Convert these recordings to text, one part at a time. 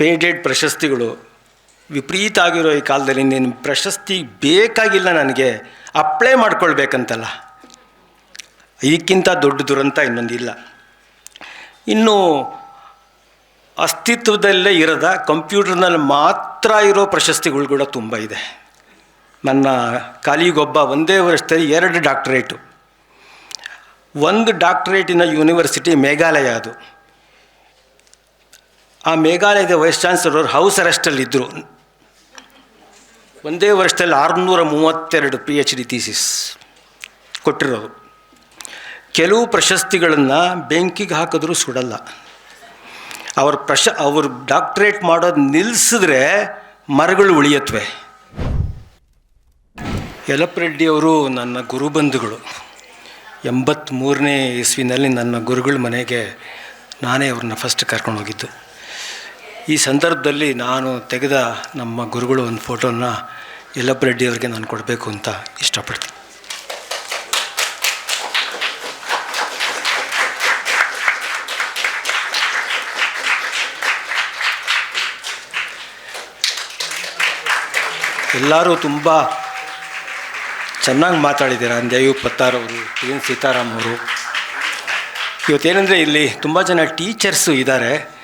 Faded ಪ್ರಶಸ್ತಿಗಳು ವಿಪರೀತ ಆಗಿರೋ ಈ ಕಾಲದಲ್ಲಿ ನಿನ್ನ ಪ್ರಶಸ್ತಿ ಬೇಕಾಗಿಲ್ಲ ನನಗೆ. ಅಪ್ಲೈ ಮಾಡ್ಕೊಳ್ಬೇಕಂತಲ್ಲ. ಇದಕ್ಕಿಂತ ದೊಡ್ಡ ದುರಂತ ಇನ್ನೊಂದಿಲ್ಲ. ಇನ್ನು ಅಸ್ತಿತ್ವದಲ್ಲೇ ಇರದ ಕಂಪ್ಯೂಟರ್ನಲ್ಲಿ ಮಾತ್ರ ಇರೋ ಪ್ರಶಸ್ತಿಗಳು ಕೂಡ ತುಂಬ ಇದೆ. ನನ್ನ ಕಾಲಿಗೊಬ್ಬ ಒಂದೇ ವರ್ಷದಲ್ಲಿ ಎರಡು ಡಾಕ್ಟರೇಟು. ಒಂದು ಡಾಕ್ಟರೇಟಿನ ಯೂನಿವರ್ಸಿಟಿ ಮೇಘಾಲಯ ಅದು. ಆ ಮೇಘಾಲಯದ ವೈಸ್ ಚಾನ್ಸಲರ್ ಹೌಸ್ ಅರೆಸ್ಟಲ್ಲಿದ್ದರು ಒಂದೇ ವರ್ಷದಲ್ಲಿ ಆರುನೂರ ಮೂವತ್ತೆರಡು ಪಿ ಎಚ್ ಡಿ ಥೀಸಿಸ್ ಕೊಟ್ಟಿರೋರು. ಕೆಲವು ಪ್ರಶಸ್ತಿಗಳನ್ನು ಬೆಂಕಿಗೆ ಹಾಕಿದ್ರೂ ಸುಡಲ್ಲ. ಅವ್ರ ಪ್ರಶ, ಅವರು ಡಾಕ್ಟ್ರೇಟ್ ಮಾಡೋದು ನಿಲ್ಲಿಸಿದ್ರೆ ಮರಗಳು ಉಳಿಯತ್ವೆ. ಯಲಪ್ರೆಡ್ಡಿ ಅವರು ನನ್ನ ಗುರುಬಂಧುಗಳು ಎಂಬತ್ತ್ಮೂರನೇ ಇಸ್ವಿನಲ್ಲಿ ನನ್ನ ಗುರುಗಳ ಮನೆಗೆ ನಾನೇ ಅವ್ರನ್ನ ಫಸ್ಟ್ ಕರ್ಕೊಂಡು ಹೋಗಿದ್ದು. ಈ ಸಂದರ್ಭದಲ್ಲಿ ನಾನು ತೆಗೆದ ನಮ್ಮ ಗುರುಗಳು ಒಂದು ಫೋಟೋನ ಯಲ್ಲಪ್ಪ ಅವರಿಗೆ ನಾನು ಕೊಡಬೇಕು ಅಂತ ಇಷ್ಟಪಡ್ತೀನಿ. ಎಲ್ಲರೂ ತುಂಬ ಚೆನ್ನಾಗಿ ಮಾತಾಡಿದ್ದೀರಾ. ದೇವಿ ಪತ್ತಾರ್ ಅವರು ಟಿ ಎನ್ ಸೀತಾರಾಮ್ ಅವರು. ಇವತ್ತೇನೆಂದರೆ ಇಲ್ಲಿ ತುಂಬ ಜನ ಟೀಚರ್ಸು ಇದ್ದಾರೆ.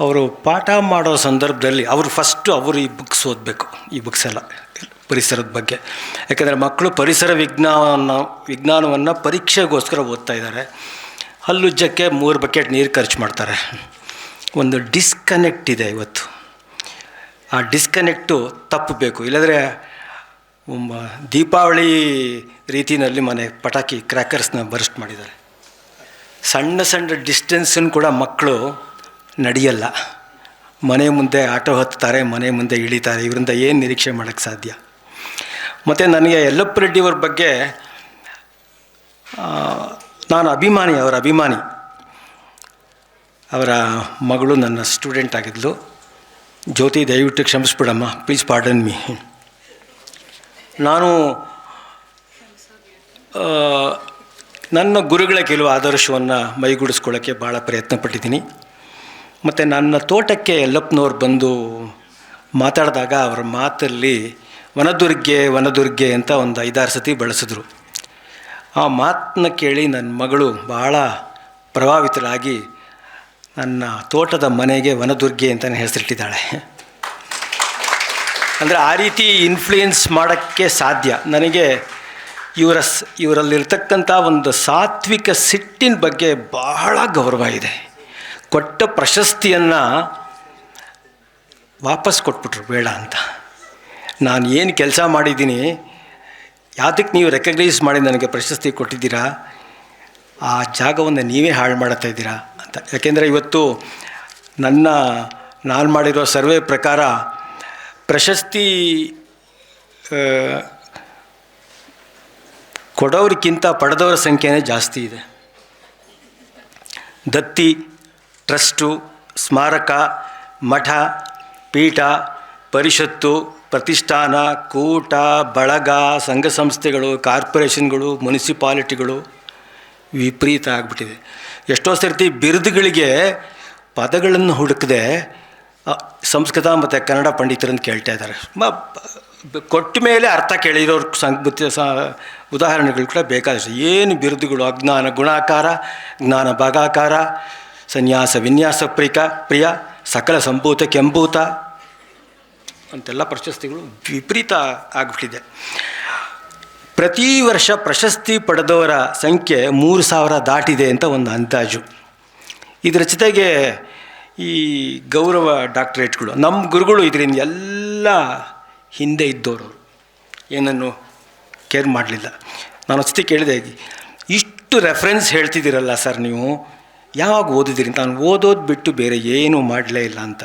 ಅವರು ಪಾಠ ಮಾಡೋ ಸಂದರ್ಭದಲ್ಲಿ ಅವರು ಫಸ್ಟು ಅವರು ಈ ಬುಕ್ಸ್ ಓದಬೇಕು, ಈ ಬುಕ್ಸ್ ಎಲ್ಲ, ಪರಿಸರದ ಬಗ್ಗೆ. ಯಾಕೆಂದರೆ ಮಕ್ಕಳು ಪರಿಸರ ವಿಜ್ಞಾನ, ವಿಜ್ಞಾನವನ್ನು ಪರೀಕ್ಷೆಗೋಸ್ಕರ ಓದ್ತಾ ಇದ್ದಾರೆ. ಹಲ್ಲುಜ್ಜಕ್ಕೆ ಮೂರು ಬಕೆಟ್ ನೀರು ಖರ್ಚು ಮಾಡ್ತಾರೆ. ಒಂದು ಡಿಸ್ಕನೆಕ್ಟ್ ಇದೆ ಇವತ್ತು. ಆ ಡಿಸ್ಕನೆಕ್ಟು ತಪ್ಪಬೇಕು. ಇಲ್ಲದ್ರೆ ದೀಪಾವಳಿ ರೀತಿಯಲ್ಲಿ ಮನೆ ಪಟಾಕಿ ಕ್ರ್ಯಾಕರ್ಸ್ನ ಬರ್ಸ್ಟ್ ಮಾಡಿದ್ದಾರೆ. ಸಣ್ಣ ಸಣ್ಣ ಡಿಸ್ಟೆನ್ಸನ್ನು ಕೂಡ ಮಕ್ಕಳು ನಡೆಯಲ್ಲ. ಮನೆ ಮುಂದೆ ಆಟೋ ಹತ್ತಾರೆ ಮನೆ ಮುಂದೆ ಇಳಿತಾರೆ, ಇವರಿಂದ ಏನು ನಿರೀಕ್ಷೆ ಮಾಡೋಕ್ಕೆ ಸಾಧ್ಯ? ಮತ್ತು ನನಗೆ ಯಲ್ಲಪ್ಪ ರೆಡ್ಡಿಯವ್ರ ಬಗ್ಗೆ ನಾನು ಅಭಿಮಾನಿ, ಅವರ ಅಭಿಮಾನಿ. ಅವರ ಮಗಳು ನನ್ನ ಸ್ಟೂಡೆಂಟ್ ಆಗಿದ್ಲು. ಜ್ಯೋತಿ, ದಯವಿಟ್ಟು ಕ್ಷಮಿಸ್ಬಿಡಮ್ಮ ಪ್ಲೀಸ್ ಪಾರ್ಡನ್ ಮೀ ನಾನು ನನ್ನ ಗುರುಗಳ ಕೆಲವು ಆದರ್ಶವನ್ನು ಮೈಗೂಡಿಸ್ಕೊಳ್ಳೋಕ್ಕೆ ಭಾಳ ಪ್ರಯತ್ನ ಪಟ್ಟಿದ್ದೀನಿ ಮತ್ತು ನನ್ನ ತೋಟಕ್ಕೆ ಯಲ್ಲಪ್ಪನವ್ರು ಬಂದು ಮಾತಾಡಿದಾಗ ಅವರ ಮಾತಲ್ಲಿ ವನದುರ್ಗೆ ವನದುರ್ಗೆ ಅಂತ ಒಂದು ಐದಾರು ಸತಿ ಬಳಸಿದ್ರು. ಆ ಮಾತನ್ನ ಕೇಳಿ ನನ್ನ ಮಗಳು ಭಾಳ ಪ್ರಭಾವಿತರಾಗಿ ನನ್ನ ತೋಟದ ಮನೆಗೆ ವನದುರ್ಗೆ ಅಂತಲೇ ಹೆಸರಿಟ್ಟಿದ್ದಾಳೆ. ಅಂದರೆ ಆ ರೀತಿ ಇನ್ಫ್ಲೂಯೆನ್ಸ್ ಮಾಡೋಕ್ಕೆ ಸಾಧ್ಯ. ನನಗೆ ಇವರ ಇವರಲ್ಲಿರ್ತಕ್ಕಂಥ ಒಂದು ಸಾತ್ವಿಕ ಸಿಟ್ಟಿನ ಬಗ್ಗೆ ಬಹಳ ಗೌರವ ಇದೆ. ಕೊಟ್ಟ ಪ್ರಶಸ್ತಿಯನ್ನು ವಾಪಸ್ ಕೊಟ್ಬಿಟ್ರು, ಬೇಡ ಅಂತ. ನಾನು ಏನು ಕೆಲಸ ಮಾಡಿದ್ದೀನಿ ಯಾತಕ್ಕೆ ನೀವು ರೆಕಗ್ನೈಸ್ ಮಾಡಿ ನನಗೆ ಪ್ರಶಸ್ತಿ ಕೊಟ್ಟಿದ್ದೀರಾ, ಆ ಜಾಗವನ್ನು ನೀವೇ ಹಾಳು ಮಾಡುತ್ತಾ ಇದ್ದೀರಾ ಅಂತ. ಯಾಕೆಂದರೆ ಇವತ್ತು ನನ್ನ, ನಾನು ಮಾಡಿರೋ ಸರ್ವೆ ಪ್ರಕಾರ ಪ್ರಶಸ್ತಿ ಕೊಡೋರಿಗಿಂತ ಪಡೆದವರ ಸಂಖ್ಯೆನೇ ಜಾಸ್ತಿ ಇದೆ. ದತ್ತಿ ಟ್ರಸ್ಟು, ಸ್ಮಾರಕ, ಮಠ, ಪೀಠ, ಪರಿಷತ್ತು, ಪ್ರತಿಷ್ಠಾನ, ಕೂಟ, ಬಳಗ, ಸಂಘ ಸಂಸ್ಥೆಗಳು, ಕಾರ್ಪೊರೇಷನ್ಗಳು, ಮುನ್ಸಿಪಾಲಿಟಿಗಳು ವಿಪರೀತ ಆಗಿಬಿಟ್ಟಿದೆ. ಎಷ್ಟೋ ಸರ್ತಿ ಬಿರುದುಗಳಿಗೆ ಪದಗಳನ್ನು ಹುಡುಕದೆ ಸಂಸ್ಕೃತ ಮತ್ತು ಕನ್ನಡ ಪಂಡಿತರನ್ನು ಕೇಳ್ತಾ ಇದ್ದಾರೆ. ಕೊಟ್ಟ ಮೇಲೆ ಅರ್ಥ ಕೇಳಿರೋರು ಸಂಗತಿ ಸ, ಉದಾಹರಣೆಗಳು ಕೂಡ ಬೇಕಾದಷ್ಟು. ಏನು ಬಿರುದುಗಳು? ಅಜ್ಞಾನ ಗುಣಾಕಾರ, ಜ್ಞಾನ ಭಾಗಾಕಾರ ಸನ್ಯಾಸ, ವಿನ್ಯಾಸ ಪ್ರಿಕ, ಪ್ರಿಯ, ಸಕಲ ಸಂಭೂತ, ಕೆಂಭೂತ ಅಂತೆಲ್ಲ ಪ್ರಶಸ್ತಿಗಳು ವಿಪರೀತ ಆಗಿಬಿಟ್ಟಿದೆ. ಪ್ರತಿ ವರ್ಷ ಪ್ರಶಸ್ತಿ ಪಡೆದವರ ಸಂಖ್ಯೆ ಮೂರು ಸಾವಿರ ದಾಟಿದೆ ಅಂತ ಒಂದು ಅಂದಾಜು. ಇದರ ಜೊತೆಗೆ ಈ ಗೌರವ ಡಾಕ್ಟ್ರೇಟ್ಗಳು ನಮ್ಮ ಗುರುಗಳು ಇದರಿಂದ ಎಲ್ಲ ಹಿಂದೆ ಇದ್ದವರು ಏನನ್ನು ಕೇರ್ ಮಾಡಲಿಲ್ಲ. ನಾನು ಅಷ್ಟೇ ಕೇಳಿದೆ, ಇಷ್ಟು ರೆಫರೆನ್ಸ್ ಹೇಳ್ತಿದ್ದೀರಲ್ಲ ಸರ್ ನೀವು? ಯಾವಾಗ ಓದಿದ್ದೀರಿ ಅಂತ ನಾನು ಓದೋದು ಬಿಟ್ಟು ಬೇರೆ ಏನೂ ಮಾಡಲೇ ಇಲ್ಲ ಅಂತ.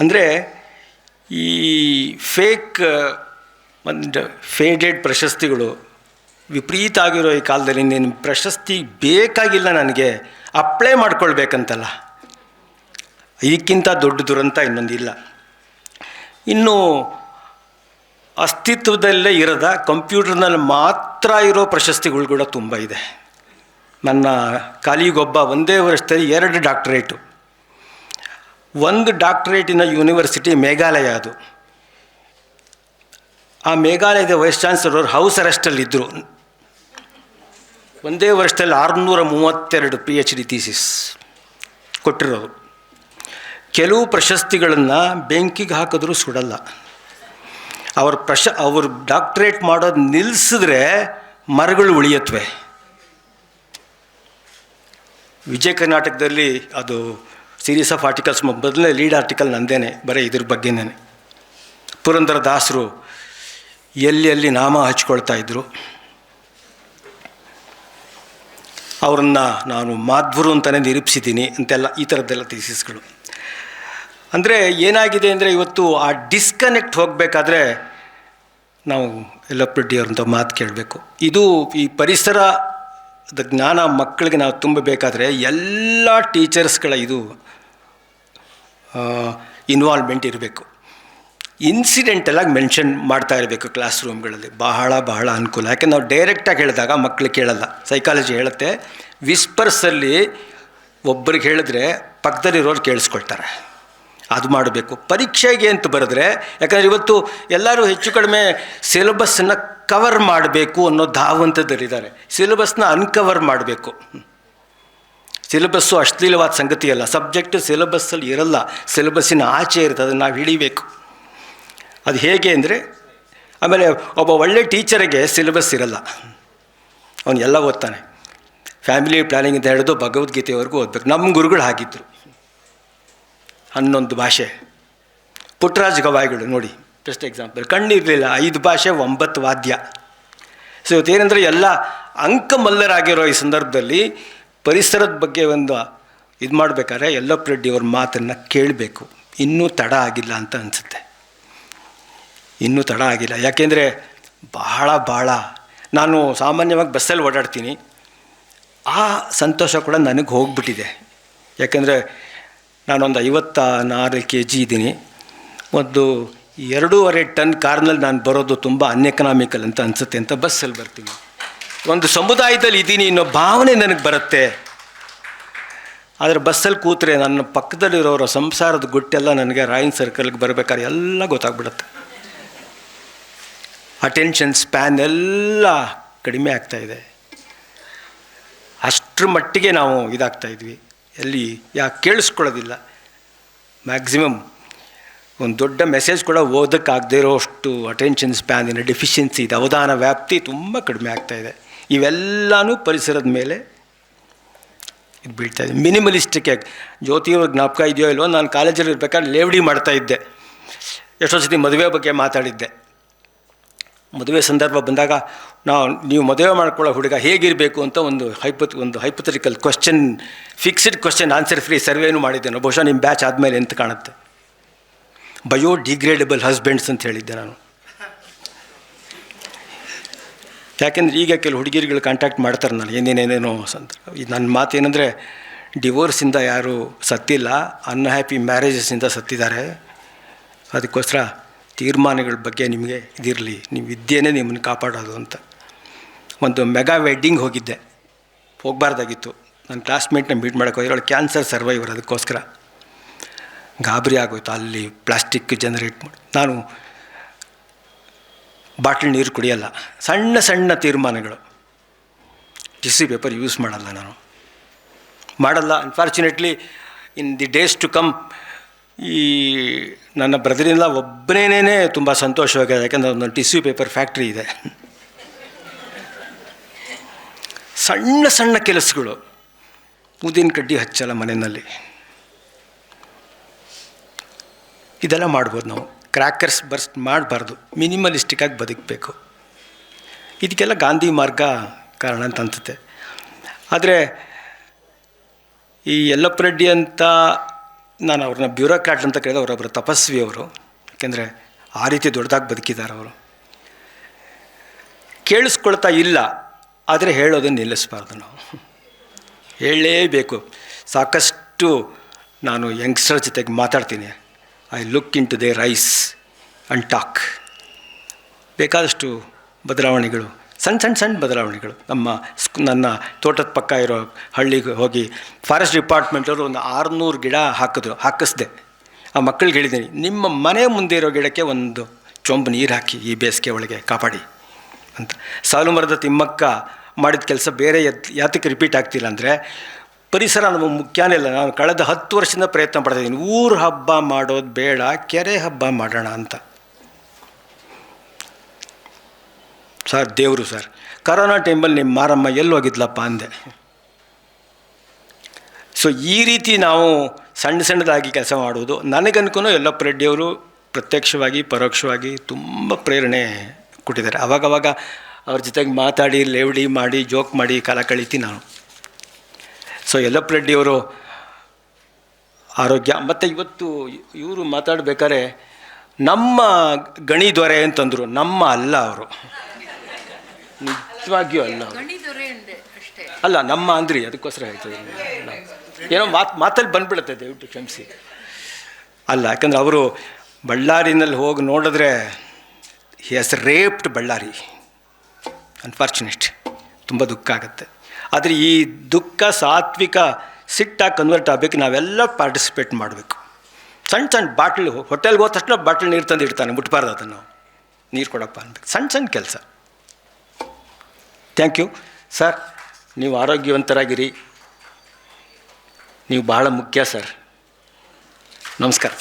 ಅಂದರೆ ಈ ಫೇಕ್ ಒಂದು ಫೇಡೆಡ್ ಪ್ರಶಸ್ತಿಗಳು ವಿಪರೀತ ಆಗಿರೋ ಈ ಕಾಲದಲ್ಲಿ ನೀನು ಪ್ರಶಸ್ತಿ ಬೇಕಾಗಿಲ್ಲ ನನಗೆ ಅಪ್ಲೈ ಮಾಡ್ಕೊಳ್ಬೇಕಂತಲ್ಲ. ಇದಕ್ಕಿಂತ ದೊಡ್ಡ ದುರಂತ ಇನ್ನೊಂದಿಲ್ಲ ಇನ್ನು ಅಸ್ತಿತ್ವದಲ್ಲೇ ಇರದ ಕಂಪ್ಯೂಟರ್ನಲ್ಲಿ ಮಾತ್ರ ಇರೋ ಪ್ರಶಸ್ತಿಗಳು ಕೂಡ ತುಂಬ ಇದೆ. ನನ್ನ ಕಾಲಿಗೊಬ್ಬ ಒಂದೇ ವರ್ಷದಲ್ಲಿ ಎರಡು ಡಾಕ್ಟರೇಟು. ಒಂದು ಡಾಕ್ಟರೇಟಿನ ಯೂನಿವರ್ಸಿಟಿ ಮೇಘಾಲಯ ಅದು. ಆ ಮೇಘಾಲಯದ ವೈಸ್ ಚಾನ್ಸಲರ್ ಅವರು ಹೌಸ್ ಅರೆಸ್ಟಲ್ಲಿದ್ದರು ಒಂದೇ ವರ್ಷದಲ್ಲಿ ಆರುನೂರ ಮೂವತ್ತೆರಡು ಪಿ ಎಚ್ ಡಿ ಥೀಸಿಸ್ ಕೊಟ್ಟಿರೋರು. ಕೆಲವು ಪ್ರಶಸ್ತಿಗಳನ್ನು ಬೆಂಕಿಗೆ ಹಾಕಿದ್ರೂ ಸುಡಲ್ಲ. ಅವ್ರ ಪ್ರಶ, ಅವರು ಡಾಕ್ಟ್ರೇಟ್ ಮಾಡೋದು ನಿಲ್ಲಿಸಿದ್ರೆ ಮರಗಳು ಉಳಿಯತ್ವೆ. ವಿಜಯ ಕರ್ನಾಟಕದಲ್ಲಿ ಅದು ಸೀರೀಸ್ ಆಫ್ ಆರ್ಟಿಕಲ್ಸ್ ಮೊದಲನೇ ಲೀಡ್ ಆರ್ಟಿಕಲ್ ನಂದೇನೆ, ಬರೀ ಇದ್ರ ಬಗ್ಗೆನೇ ಪುರಂದರ ದಾಸರು ಎಲ್ಲಿ ಎಲ್ಲಿ ನಾಮ ಹಚ್ಕೊಳ್ತಾ ಇದ್ದರು ಅವರನ್ನು ನಾನು ಮಾಧ್ವರು ಅಂತಲೇ ನಿರೂಪಿಸಿದ್ದೀನಿ ಅಂತೆಲ್ಲ ಈ ಥರದ್ದೆಲ್ಲ ಥೀಸಿಸ್ಗಳು ಅಂದರೆ ಏನಾಗಿದೆ ಅಂದರೆ ಇವತ್ತು ಆ ಡಿಸ್ಕನೆಕ್ಟ್ ಹೋಗಬೇಕಾದ್ರೆ ನಾವು ಯಲ್ಲಪ್ಪ ರೆಡ್ಡಿ ಮಾತು ಕೇಳಬೇಕು. ಇದು ಈ ಪರಿಸರದ ಜ್ಞಾನ ಮಕ್ಕಳಿಗೆ ನಾವು ತುಂಬಬೇಕಾದ್ರೆ ಎಲ್ಲ ಟೀಚರ್ಸ್ಗಳ ಇದು ಇನ್ವಾಲ್ವ್ಮೆಂಟ್ ಇರಬೇಕು. ಇನ್ಸಿಡೆಂಟಲ್ಲಾಗಿ ಮೆನ್ಷನ್ ಮಾಡ್ತಾ ಇರಬೇಕು ಕ್ಲಾಸ್ ರೂಮ್ಗಳಲ್ಲಿ ಬಹಳ ಬಹಳ ಅನುಕೂಲ. ಯಾಕೆ ನಾವು ಡೈರೆಕ್ಟಾಗಿ ಹೇಳಿದಾಗ ಮಕ್ಕಳು ಕೇಳಲ್ಲ. ಸೈಕಾಲಜಿ ಹೇಳುತ್ತೆ ವಿಸ್ಪರ್ಸಲ್ಲಿ ಒಬ್ಬರಿಗೆ ಹೇಳಿದ್ರೆ ಪಕ್ಕದಲ್ಲಿರೋರು ಕೇಳಿಸ್ಕೊಳ್ತಾರೆ. ಅದು ಮಾಡಬೇಕು. ಪರೀಕ್ಷೆಗೆ ಅಂತ ಬರೆದ್ರೆ, ಯಾಕಂದರೆ ಇವತ್ತು ಎಲ್ಲರೂ ಹೆಚ್ಚು ಕಡಿಮೆ ಸಿಲೆಬಸ್ಸನ್ನು ಕವರ್ ಮಾಡಬೇಕು ಅನ್ನೋ ಧಾವಂತದಲ್ಲಿದ್ದಾರೆ ಸಿಲೆಬಸ್ನ ಅನ್ಕವರ್ ಮಾಡಬೇಕು. ಸಿಲೆಬಸ್ಸು ಅಶ್ಲೀಲವಾದ ಸಂಗತಿ ಅಲ್ಲ ಸಬ್ಜೆಕ್ಟ್ ಸಿಲೆಬಸ್ಸಲ್ಲಿ ಇರಲ್ಲ. ಸಿಲೆಬಸ್ಸಿನ ಆಚೆ ಇರ್ತದೆ ಅದನ್ನು ನಾವು ಹಿಡಿಬೇಕು. ಅದು ಹೇಗೆ ಅಂದರೆ, ಆಮೇಲೆ ಒಬ್ಬ ಒಳ್ಳೆ ಟೀಚರಿಗೆ ಸಿಲೆಬಸ್ ಇರಲ್ಲ. ಅವನು ಎಲ್ಲ ಓದ್ತಾನೆ. ಫ್ಯಾಮಿಲಿ ಪ್ಲ್ಯಾನಿಂಗಿಂದ ಹಿಡಿದು ಭಗವದ್ಗೀತೆವರೆಗೂ ಓದಬೇಕು. ನಮ್ಮ ಗುರುಗಳು ಹಾಗಿದ್ದರು ಹನ್ನೊಂದು ಭಾಷೆ. ಪುಟ್ಟರಾಜ ಗವಾಯಿಗಳು ನೋಡಿ. ಬೆಸ್ಟ್ ಎಕ್ಸಾಂಪಲ್ ಕಣ್ಣಿರಲಿಲ್ಲ. ಐದು ಭಾಷೆ, ಒಂಬತ್ತು ವಾದ್ಯ. ಸೊ ಇವತ್ತೇನೆಂದರೆ ಎಲ್ಲ ಅಂಕಮಲ್ಲರಾಗಿರೋ ಈ ಸಂದರ್ಭದಲ್ಲಿ ಪರಿಸರದ ಬಗ್ಗೆ ಒಂದು ಇದು ಮಾಡಬೇಕಾದ್ರೆ ಯಲ್ಲಪ್ಪ ರೆಡ್ಡಿ ಅವ್ರ ಮಾತನ್ನು ಕೇಳಬೇಕು. ಇನ್ನೂ ತಡ ಆಗಿಲ್ಲ ಅಂತ ಅನಿಸುತ್ತೆ. ಇನ್ನೂ ತಡ ಆಗಿಲ್ಲ. ಯಾಕೆಂದರೆ ಬಹಳ ಭಾಳ ನಾನು ಸಾಮಾನ್ಯವಾಗಿ ಬಸ್ಸಲ್ಲಿ ಓಡಾಡ್ತೀನಿ. ಆ ಸಂತೋಷ ಕೂಡ ನನಗೆ ಹೋಗ್ಬಿಟ್ಟಿದೆ. ಯಾಕೆಂದರೆ ನಾನೊಂದು ಐವತ್ತ ನಾಲ್ಕು ಕೆ ಜಿ ಇದ್ದೀನಿ. ಒಂದು ಎರಡೂವರೆ ಟನ್ ಕಾರ್ನಲ್ಲಿ ನಾನು ಬರೋದು ತುಂಬ ಅನ್ಎಕನಾಮಿಕಲ್ ಅಂತ ಅನಿಸುತ್ತೆ ಅಂತ ಬಸ್ಸಲ್ಲಿ ಬರ್ತೀನಿ. ಒಂದು ಸಮುದಾಯದಲ್ಲಿ ಇದ್ದೀನಿ ಅನ್ನೋ ಭಾವನೆ ನನಗೆ ಬರುತ್ತೆ. ಆದರೆ ಬಸ್ಸಲ್ಲಿ ಕೂತ್ರೆ ನನ್ನ ಪಕ್ಕದಲ್ಲಿರೋರ ಸಂಸಾರದ ಗುಟ್ಟೆಲ್ಲ ನನಗೆ ರಾಯನ್ ಸರ್ಕಲ್ಗೆ ಬರಬೇಕಾದ್ರೆ ಎಲ್ಲ ಗೊತ್ತಾಗ್ಬಿಡುತ್ತೆ. ಅಟೆನ್ಷನ್ ಸ್ಪ್ಯಾನ್ ಎಲ್ಲ ಕಡಿಮೆ ಆಗ್ತಾಯಿದೆ ಅಷ್ಟರ ಮಟ್ಟಿಗೆ ನಾವು ಇದಾಗ್ತಾ ಇದ್ವಿ. ಎಲ್ಲಿ ಯಾಕೆ ಕೇಳಿಸ್ಕೊಳ್ಳೋದಿಲ್ಲ. ಮ್ಯಾಕ್ಸಿಮಮ್ ಒಂದು ದೊಡ್ಡ ಮೆಸೇಜ್ ಕೂಡ ಓದೋಕ್ಕಾಗದೇ ಇರೋಷ್ಟು ಅಟೆನ್ಷನ್ ಸ್ಪ್ಯಾನಿನ ಡೆಫಿಷಿಯನ್ಸಿ ಇದೆ. ಅವಧಾನ ವ್ಯಾಪ್ತಿ ತುಂಬ ಕಡಿಮೆ ಆಗ್ತಾ ಇದೆ. ಇವೆಲ್ಲನೂ ಪರಿಸರದ ಮೇಲೆ ಇದು ಬೀಳ್ತಾ ಇದೆ. ಮಿನಿಮಲಿಸ್ಟಿಕ್ ಜ್ಯೋತಿಯವ್ರ ಜ್ಞಾಪಕ ಇದೆಯೋ ಇಲ್ವೋ, ನಾನು ಕಾಲೇಜಲ್ಲಿ ಇರ್ಬೇಕಾದ್ರೆ ಲೇವಡಿ ಮಾಡ್ತಾ ಇದ್ದೆ. ಎಷ್ಟೋ ಸತಿ ಮದುವೆ ಬಗ್ಗೆ ಮಾತಾಡಿದ್ದೆ. ಮದುವೆ ಸಂದರ್ಭ ಬಂದಾಗ, ನಾವು, ನೀವು ಮದುವೆ ಮಾಡ್ಕೊಳ್ಳೋ ಹುಡುಗ ಹೇಗಿರಬೇಕು ಅಂತ ಒಂದು ಹೈಪತ್ ಒಂದು hypothetical question fixed question answer free ಸರ್ವೇನು ಮಾಡಿದ್ದೇನೆ. ಬಹುಶಃ ನಿಮ್ಮ ಬ್ಯಾಚ್ ಆದಮೇಲೆ ಎಂತ ಕಾಣುತ್ತೆ? ಬಯೋ ಡಿಗ್ರೇಡಬಲ್ ಹಸ್ಬೆಂಡ್ಸ್ ಅಂತ ಹೇಳಿದ್ದೆ ನಾನು. ಯಾಕೆಂದರೆ ಈಗ ಕೆಲವು ಹುಡುಗಿರುಗಳು ಕಾಂಟ್ಯಾಕ್ಟ್ ಮಾಡ್ತಾರೆ ನಾನು ಏನೇನೇನೇನೋ ಅಂತ ನನ್ನ ಮಾತು ಏನಂದರೆ ಡಿವೋರ್ಸಿಂದ ಯಾರು ಸತ್ತಿಲ್ಲ ಅನ್ಹ್ಯಾಪಿ ಮ್ಯಾರೇಜಸ್ಸಿಂದ ಸತ್ತಿದ್ದಾರೆ. ಅದಕ್ಕೋಸ್ಕರ ತೀರ್ಮಾನಗಳ ಬಗ್ಗೆ ನಿಮಗೆ ಇದಿರಲಿ ನಿಮ್ಮ ವಿದ್ಯೆನೇ ನಿಮ್ಮನ್ನು ಕಾಪಾಡೋದು ಅಂತ. ಒಂದು ಮೆಗಾ ವೆಡ್ಡಿಂಗ್ ಹೋಗಿದ್ದೆ. ಹೋಗಬಾರ್ದಾಗಿತ್ತು. ನನ್ನ ಕ್ಲಾಸ್ಮೇಟ್ನ ಮೀಟ್ ಮಾಡೋಕೆ ಅವಳು ಕ್ಯಾನ್ಸರ್ ಸರ್ವೈವರ್ ಅದಕ್ಕೋಸ್ಕರ. ಗಾಬರಿ ಆಗೋಯ್ತು. ಅಲ್ಲಿ ಪ್ಲಾಸ್ಟಿಕ್ ಜನರೇಟ್ ಮಾಡಿ, ನಾನು ಬಾಟ್ಲ್ ನೀರು ಕುಡಿಯಲ್ಲ. ಸಣ್ಣ ಸಣ್ಣ ತೀರ್ಮಾನಗಳು. ಟಿಶ್ಯೂ ಪೇಪರ್ ಯೂಸ್ ಮಾಡಲ್ಲ ನಾನು. ಮಾಡಲ್ಲ. Unfortunately in the days to come ಈ ನನ್ನ ಬ್ರದರಿಂದ ಒಬ್ಬನೇನೇ ತುಂಬ ಸಂತೋಷವಾಗಿದೆ ಯಾಕೆಂದರೆ ಒಂದು ಟಿಶ್ಯೂ ಪೇಪರ್ ಫ್ಯಾಕ್ಟ್ರಿ ಇದೆ. ಸಣ್ಣ ಸಣ್ಣ ಕೆಲಸಗಳು. ಊದಿನ ಕಡ್ಡಿ ಹಚ್ಚಲ್ಲ ಮನೆಯಲ್ಲಿ. ಇದೆಲ್ಲ ಮಾಡ್ಬೋದು ನಾವು. ಕ್ರ್ಯಾಕರ್ಸ್ ಬರ್ಸ್ಟ್ ಮಾಡಬಾರ್ದು. ಮಿನಿಮಲಿಸ್ಟಿಕ್ಕಾಗಿ ಬದುಕಬೇಕು. ಇದಕ್ಕೆಲ್ಲ ಗಾಂಧಿ ಮಾರ್ಗ ಕಾರಣ ಅಂತ ಅನ್ಸುತ್ತೆ. ಆದರೆ ಈ ಯಲ್ಲಪ್ಪ ರೆಡ್ಡಿ ಅಂತ ನಾನು ಅವ್ರನ್ನ ಬ್ಯೂರೋಕ್ರಾಟ್ ಅಂತ ಕೇಳಿದ್ರೆ ಅವರೊಬ್ಬರು ತಪಸ್ವಿ ಅವರು ಯಾಕೆಂದರೆ ಆ ರೀತಿ ದೊಡ್ಡದಾಗಿ ಬದುಕಿದ್ದಾರೆ ಅವರು. ಕೇಳಿಸ್ಕೊಳ್ತಾ ಇಲ್ಲ, ಆದರೆ ಹೇಳೋದನ್ನು ನಿಲ್ಲಿಸಬಾರ್ದು ನಾವು. ಹೇಳಲೇಬೇಕು. ಸಾಕಷ್ಟು ನಾನು ಯಂಗ್ಸ್ಟರ್ ಜೊತೆಗೆ ಮಾತಾಡ್ತೀನಿ. I look into their eyes and talk ಬೇಕಾದಷ್ಟು ಬದಲಾವಣೆಗಳು ಸಣ್ಣ ಸಣ್ಣ ಸಣ್ಣ ಬದಲಾವಣೆಗಳು. ನಮ್ಮ ಸ್ಕ್, ನನ್ನ ತೋಟದ ಪಕ್ಕ ಇರೋ ಹಳ್ಳಿಗೆ ಹೋಗಿ ಫಾರೆಸ್ಟ್ ಡಿಪಾರ್ಟ್ಮೆಂಟವರು ಒಂದು ಆರುನೂರು ಗಿಡ ಹಾಕಿದ್ರು ಹಾಕಿಸ್ದೆ. ಆ ಮಕ್ಕಳಿಗೆ ಹೇಳಿದ್ದೀನಿ, ನಿಮ್ಮ ಮನೆ ಮುಂದೆ ಇರೋ ಗಿಡಕ್ಕೆ ಒಂದು ಚೊಂಬು ನೀರು ಹಾಕಿ ಈ ಬೇಸಿಗೆ ಒಳಗೆ ಕಾಪಾಡಿ ಅಂತ. ಸಾಲು ಮರದ ತಿಮ್ಮಕ್ಕ ಮಾಡಿದ ಕೆಲಸ ಬೇರೆ ಯತ್, ಯಾತಕ್ಕೆ ರಿಪೀಟ್ ಆಗ್ತಿಲ್ಲ ಅಂದರೆ ಪರಿಸರ ನಮಗೆ ಮುಖ್ಯನೇ ಇಲ್ಲ. ನಾನು ಕಳೆದ ಹತ್ತು ವರ್ಷದಿಂದ ಪ್ರಯತ್ನ ಪಡ್ತಾ ಇದ್ದೀನಿ. ಊರು ಹಬ್ಬ ಮಾಡೋದು ಬೇಡ, ಕೆರೆ ಹಬ್ಬ ಮಾಡೋಣ ಅಂತ. ಸರ್, ದೇವರು ಸರ್. ಕರೋನಾ ಟೈಮಲ್ಲಿ ನಿಮ್ಮ ಮಾರಮ್ಮ ಎಲ್ಲಿ ಹೋಗಿದ್ಲಪ್ಪ ಅಂದೆ. ಸೊ ಈ ರೀತಿ ನಾವು ಸಣ್ಣ ಸಣ್ಣದಾಗಿ ಕೆಲಸ ಮಾಡುವುದು ನನಗನ್ಕೂ ಯಲ್ಲಪ್ಪ ರೆಡ್ಡಿಯವರು ಪ್ರತ್ಯಕ್ಷವಾಗಿ, ಪರೋಕ್ಷವಾಗಿ ತುಂಬ ಪ್ರೇರಣೆ ಕೊಟ್ಟಿದ್ದಾರೆ. ಅವಾಗವಾಗ ಅವ್ರ ಜೊತೆಗೆ ಮಾತಾಡಿ, ಲೇವಡಿ ಮಾಡಿ ಜೋಕ್ ಮಾಡಿ ಕಾಲ ಕಳೀತೀನಿ ನಾನು. ಸೊ ಯಲ್ಲಪ್ಪ ರೆಡ್ಡಿಯವರು ಆರೋಗ್ಯ ಮತ್ತು ಇವತ್ತು ಇವರು ಮಾತಾಡಬೇಕಾದ್ರೆ ನಮ್ಮ ಗಣಿ ದೊರೆ ಅಂತಂದರು ನಮ್ಮ ಅಲ್ಲ ಅವರು. ನಿಜವಾಗಿಯೂ ಅಲ್ಲ ಅಲ್ಲ ನಮ್ಮ ಅಂದ್ರಿ ಅದಕ್ಕೋಸ್ಕರ ಹೇಳ್ತದೆ ಏನೋ ಮಾತು ಮಾತಲ್ಲಿ ಬಂದ್ಬಿಡುತ್ತೆ ದಯವಿಟ್ಟು ಕ್ಷಮಿಸಿ. ಅಲ್ಲ ಯಾಕಂದ್ರೆ ಅವರು ಬಳ್ಳಾರಿನಲ್ಲಿ ಹೋಗಿ ನೋಡಿದ್ರೆ ಹಿ ಹಸ್ ರೇಪ್ಡ್ ಬಳ್ಳಾರಿ. ಅನ್ಫಾರ್ಚುನೇಟ್ ತುಂಬ ದುಃಖ ಆಗುತ್ತೆ. ಆದರೆ ಈ ದುಃಖ ಸಾತ್ವಿಕ ಸಿಟ್ಟಾಗಿ ಕನ್ವರ್ಟ್ ಆಗಬೇಕು, ನಾವೆಲ್ಲ ಪಾರ್ಟಿಸಿಪೇಟ್ ಮಾಡಬೇಕು. ಸಣ್ಣ ಸಣ್ಣ ಬಾಟ್ಲು ಹೋಟೆಲ್ಗೆ ಹೋದ ತಕ್ಷಣ ಬಾಟ್ಲ್ ನೀರು ತಂದು ಇಡ್ತಾನೆ, ಮುಟ್ಬಾರ್ದು ಅದನ್ನು ನೀರು ಕೊಡಪ್ಪ ಅನ್ಬೇಕು. ಸಣ್ಣ ಸಣ್ಣ ಕೆಲಸ. ಥ್ಯಾಂಕ್ ಯು ಸರ್ ನೀವು ಆರೋಗ್ಯವಂತರಾಗಿರಿ. ನೀವು ಬಹಳ ಮುಖ್ಯ ಸರ್ ನಮಸ್ಕಾರ.